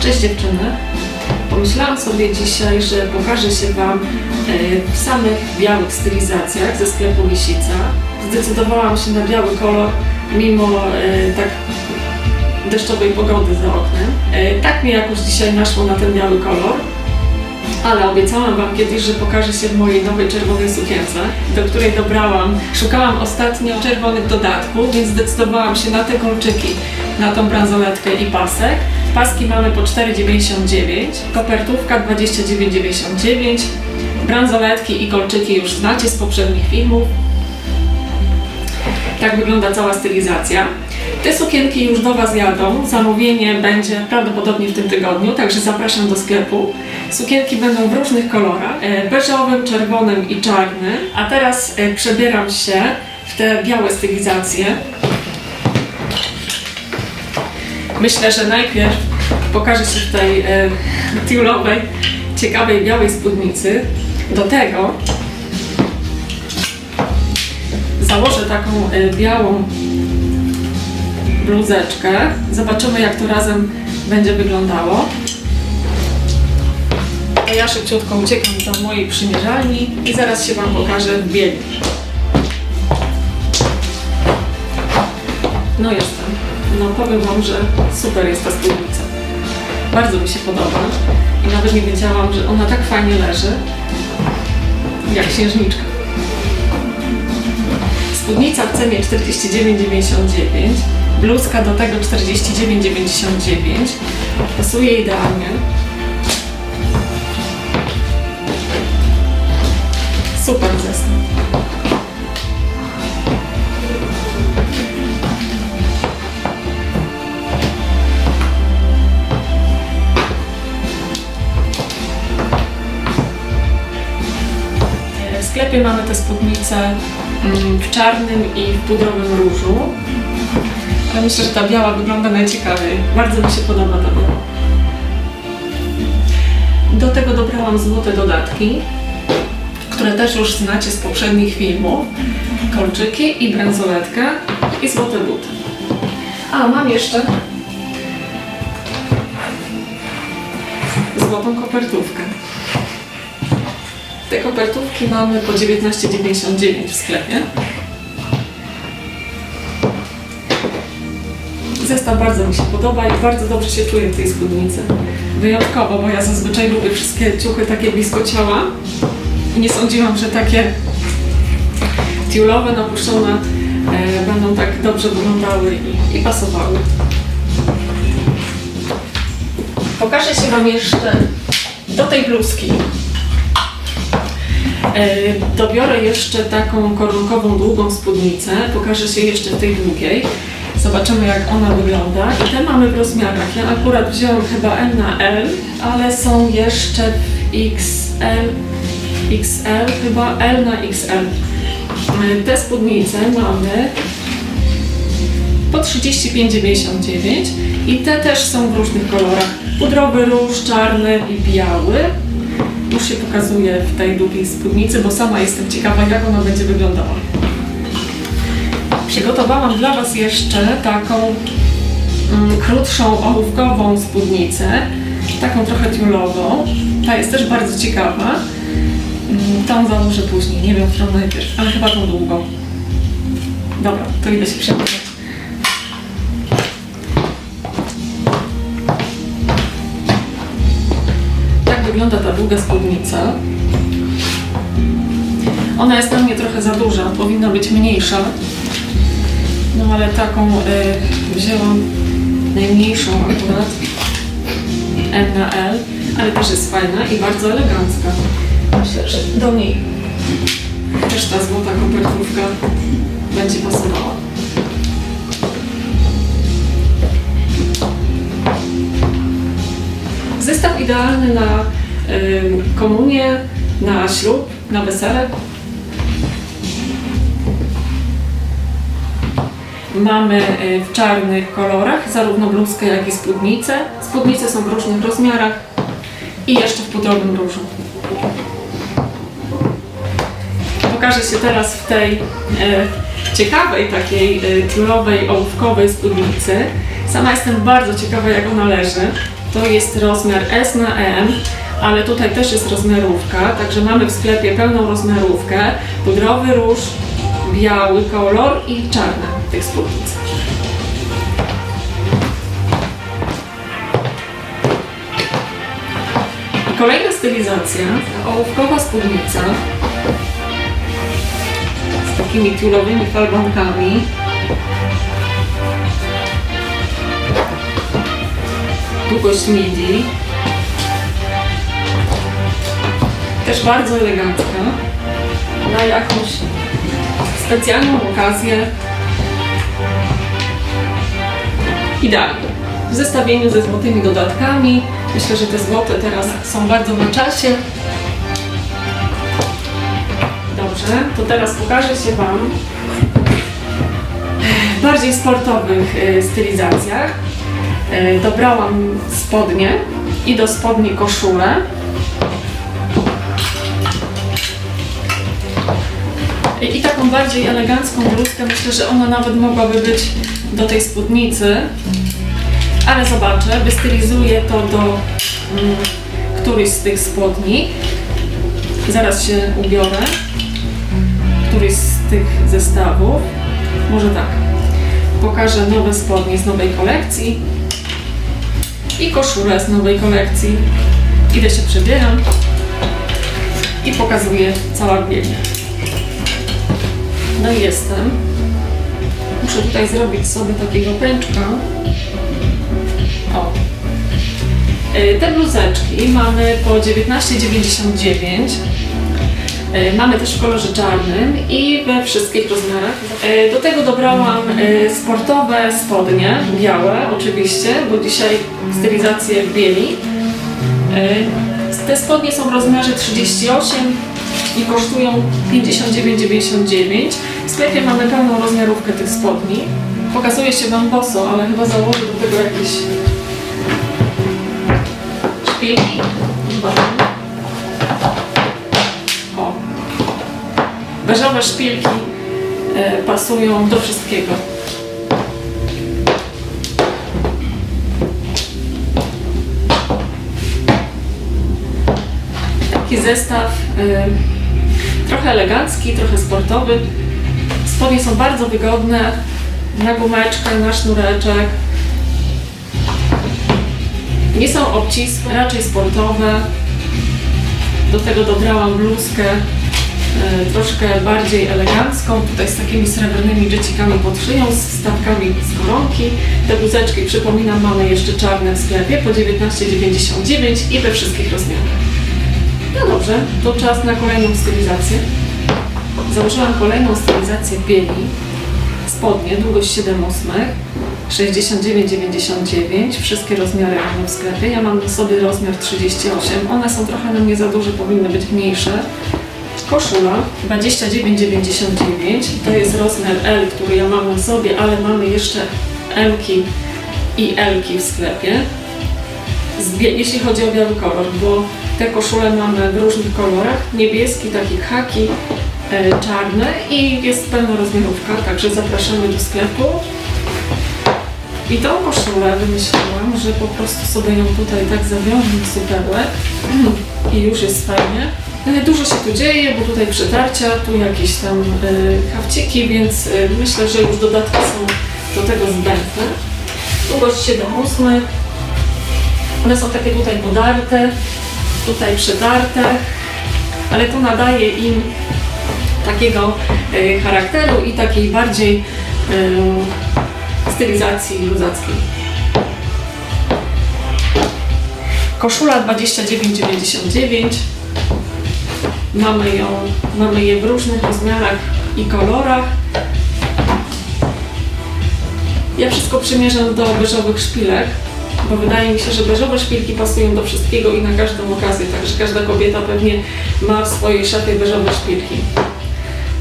Cześć dziewczyny. Pomyślałam sobie dzisiaj, że pokażę się Wam e, w samych białych stylizacjach ze sklepu Lisica. Zdecydowałam się na biały kolor, mimo e, tak deszczowej pogody za oknem. E, Tak mi jakoś dzisiaj naszło na ten biały kolor. Ale obiecałam Wam kiedyś, że pokażę się w mojej nowej czerwonej sukience, do której dobrałam. Szukałam ostatnio czerwonych dodatków, więc zdecydowałam się na te kolczyki, na tą bransoletkę i pasek. Paski mamy po 4,99, kopertówka 29,99, bransoletki i kolczyki już znacie z poprzednich filmów. Tak wygląda cała stylizacja. Te sukienki już do Was jadą. Zamówienie będzie prawdopodobnie w tym tygodniu, także zapraszam do sklepu. Sukienki będą w różnych kolorach, e, beżowym, czerwonym i czarnym. A teraz e, przebieram się w te białe stylizacje. Myślę, że najpierw pokażę w tej e, tiulowej, ciekawej białej spódnicy. Do tego założę taką e, białą bluzeczkę. Zobaczymy jak to razem będzie wyglądało. A ja szybciutko uciekam do mojej przymierzalni i zaraz się Wam pokażę w bieli. No jestem. No powiem Wam, że super jest ta spódnica. Bardzo mi się podoba i nawet nie wiedziałam, że ona tak fajnie leży, jak księżniczka. Spódnica w cenie 49,99, bluzka do tego 49,99. Pasuje idealnie. Super zestaw. Sklepie mamy te spódnice mm, w czarnym i w pudrowym różu. Ale myślę, że ta biała wygląda najciekawiej. Bardzo mi się podoba ta biała. Do tego dobrałam złote dodatki, które też już znacie z poprzednich filmów. Kolczyki i bransoletkę i złote buty. A, mam jeszcze złotą kopertówkę. Te kopertówki mamy po 19,99 w sklepie. Zestaw bardzo mi się podoba i bardzo dobrze się czuję w tej spódnicy. Wyjątkowo, bo ja zazwyczaj lubię wszystkie ciuchy takie blisko ciała i nie sądziłam, że takie tiulowe, napuszczone e, będą tak dobrze wyglądały i, i pasowały. Pokażę się Wam jeszcze do tej bluzki. E, Dobiorę jeszcze taką korunkową, długą spódnicę. Pokażę się jeszcze w tej długiej. Zobaczymy jak ona wygląda. I te mamy w rozmiarach. Ja akurat wziąłem chyba M na L, ale są jeszcze w XL, XL, chyba L na XL. E, Te spódnice mamy po 35,99 i te też są w różnych kolorach. Pudrowy róż, czarny i biały. Już się pokazuje w tej długiej spódnicy, bo sama jestem ciekawa, jak ona będzie wyglądała. Przygotowałam dla Was jeszcze taką mm, krótszą, ołówkową spódnicę, taką trochę tiulową. Ta jest też bardzo ciekawa. Mm, Tą założę później, nie wiem, którą najpierw, ale chyba tą długą. Dobra, to idę się przebrać. Wygląda ta długa spódnica. Ona jest na mnie trochę za duża, powinna być mniejsza. No ale taką y, wzięłam najmniejszą akurat M na L, ale też jest fajna i bardzo elegancka. Myślę, że do niej też ta złota kopertówka będzie pasowała. Zestaw idealny na komunię, na ślub, na wesele. Mamy y, w czarnych kolorach zarówno bluzkę, jak i spódnicę. Spódnice są w różnych rozmiarach i jeszcze w pudrowym różu. Pokażę się teraz w tej e, ciekawej, takiej e, tiulowej, ołówkowej spódnicy. Sama jestem bardzo ciekawa, jak ona leży. to jest rozmiar S na M, ale tutaj też jest rozmiarówka, także mamy w sklepie pełną rozmiarówkę, pudrowy róż, biały kolor i czarne tych spódnic. Kolejna stylizacja, ołówkowa spódnica z takimi tiulowymi falbankami. Długość midi. Też bardzo elegancka. Na jakąś specjalną okazję. Idealnie. W zestawieniu ze złotymi dodatkami. Myślę, że te złote teraz są bardzo na czasie. Dobrze, to teraz pokażę się Wam w bardziej sportowych e, stylizacjach. E, Dobrałam spodnie i do spodni koszulę. I taką bardziej elegancką bluzkę, myślę, że ona nawet mogłaby być do tej spódnicy. Ale zobaczę, wystylizuję to do mm, którejś z tych spodni. Zaraz się ubiorę. Któryś z tych zestawów. Może tak. Pokażę nowe spodnie z nowej kolekcji i koszulę z nowej kolekcji. Idę się przebieram i pokazuję cała biegnie. No jestem. Muszę tutaj zrobić sobie takiego pęczka. O. Y, Te bluzeczki mamy po 19,99. Y, Mamy też w kolorze czarnym i we wszystkich rozmiarach. Y, Do tego dobrałam sportowe spodnie, białe oczywiście, bo dzisiaj stylizację w bieli. Te spodnie są w rozmiarze 38 i kosztują 59,99. W sklepie mamy pełną rozmiarówkę tych spodni. Pokazuje się Wam boso, ale chyba założę do tego jakieś szpilki. O. Beżowe szpilki e, pasują do wszystkiego. Taki zestaw e, trochę elegancki, trochę sportowy. Spodnie są bardzo wygodne, na gumeczkę, na sznureczek. Nie są obcisłe, raczej sportowe. Do tego dobrałam bluzkę e, troszkę bardziej elegancką, tutaj z takimi srebrnymi dżecikami pod szyją, z stawkami z koronki. Te bluzeczki, przypominam, mamy jeszcze czarne w sklepie po 19,99 i we wszystkich rozmiarach. No dobrze, to czas na kolejną stylizację. Założyłam kolejną stylizację bieli. Spodnie, długość 7 ósmych, 69,99. Wszystkie rozmiary mamy w sklepie. Ja mam sobie rozmiar 38. One są trochę na mnie za duże, powinny być mniejsze. Koszula 29,99. To jest rozmiar L, który ja mam na sobie, ale mamy jeszcze M-ki i L-ki w sklepie. Jeśli chodzi o biały kolor, bo te koszule mamy w różnych kolorach. Niebieski, taki haki, czarny i jest pełna rozmiarówka, także zapraszamy do sklepu. I tą koszulę wymyśliłam, że po prostu sobie ją tutaj tak zawiążę w supełek i już jest fajnie. E, Dużo się tu dzieje, bo tutaj przetarcia, tu jakieś tam e, hawciki, więc e, myślę, że już dodatki są do tego zbędne. Długość 7 ósmych. One są takie tutaj podarte, tutaj przetarte, ale to nadaje im takiego e, charakteru i takiej bardziej e, stylizacji luzackiej. Koszula 29,99. Mamy ją, mamy je w różnych rozmiarach i kolorach. Ja wszystko przymierzam do beżowych szpilek, bo wydaje mi się, że beżowe szpilki pasują do wszystkiego i na każdą okazję, także każda kobieta pewnie ma w swojej szafie beżowe szpilki.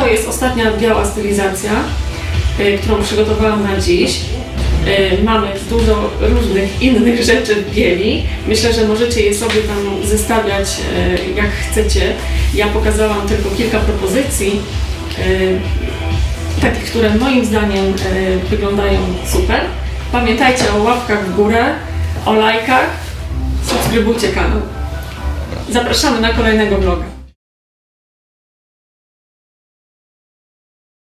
To jest ostatnia biała stylizacja, y, którą przygotowałam na dziś. Y, Mamy dużo różnych innych rzeczy w bieli. Myślę, że możecie je sobie tam zestawiać y, jak chcecie. Ja pokazałam tylko kilka propozycji, takich, które moim zdaniem wyglądają super. Pamiętajcie o łapkach w górę, o lajkach subskrybujcie kanał. Zapraszamy na kolejnego vloga.